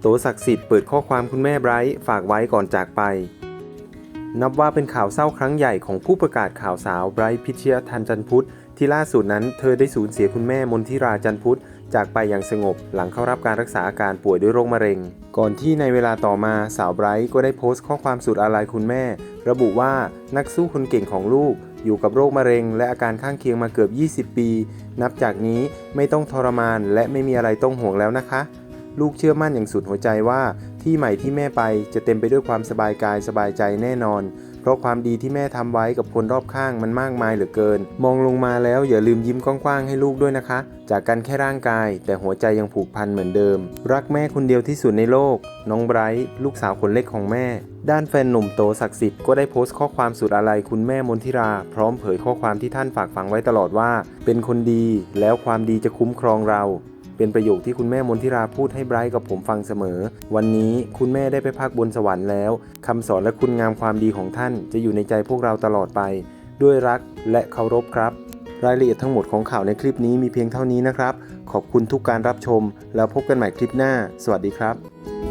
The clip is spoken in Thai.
โตศักดิ์สิทธิ์เปิดข้อความคุณแม่ไบรท์ฝากไว้ก่อนจากไป นับว่าเป็นข่าวเศร้าครั้งใหญ่ของผู้ประกาศข่าวสาวไบรท์พิชยทันจันพุทธที่ล่าสุดนั้นเธอได้สูญเสียคุณแม่มนทิราจันพุทธจากไปอย่างสงบหลังเข้ารับการรักษาอาการป่วยด้วยโรคมะเร็ง ก่อนที่ในเวลาต่อมาสาวไบรท์ก็ได้โพสต์ข้อความสุดอาลัยคุณแม่ ระบุว่านักสู้คนเก่งของลูก อยู่กับโรคมะเร็ง และอาการข้างเคียงมาเกือบ 20 ปี นับจากนี้ไม่ต้องทรมานและไม่มีอะไรต้องห่วงแล้วนะคะ ลูกเชื่อมั่นอย่างสุดหัวใจว่าที่ใหม่ที่แม่ไปจะเต็มไปด้วยความสบายกายสบายใจแน่นอน เพราะความดีที่แม่ทำไว้กับคนรอบข้างมันมากมายเหลือเกิน มองลงมาแล้วอย่าลืมยิ้มกว้างๆให้ลูกด้วยนะคะ จากกันแค่ร่างกาย แต่หัวใจยังผูกพันเหมือนเดิม รักแม่คนเดียวที่สุดในโลก น้องไบรท์ลูกสาวคนเล็กของแม่ ด้านแฟนหนุ่มโตศักดิ์สิทธิ์ก็ได้โพสต์ข้อความสุดอาลัยคุณแม่มนทิรา พร้อมเผยข้อความที่ท่านฝากฝังไว้ตลอดว่า เป็นคนดี แล้วความดีจะคุ้มครองเรา เป็นประโยคที่คุณแม่มนทิราพูดให้ไบรท์กับผมฟังเสมอ วันนี้คุณแม่ได้ไปพักบนสวรรค์แล้วคำสอนและคุณงามความดีของท่าน จะอยู่ในใจพวกเราตลอดไป ด้วยรักและเคารพครับ รายละเอียดทั้งหมดของข่าวในคลิปนี้มีเพียงเท่านี้นะครับ ขอบคุณทุกการรับชม แล้วพบกันใหม่คลิปหน้า สวัสดีครับ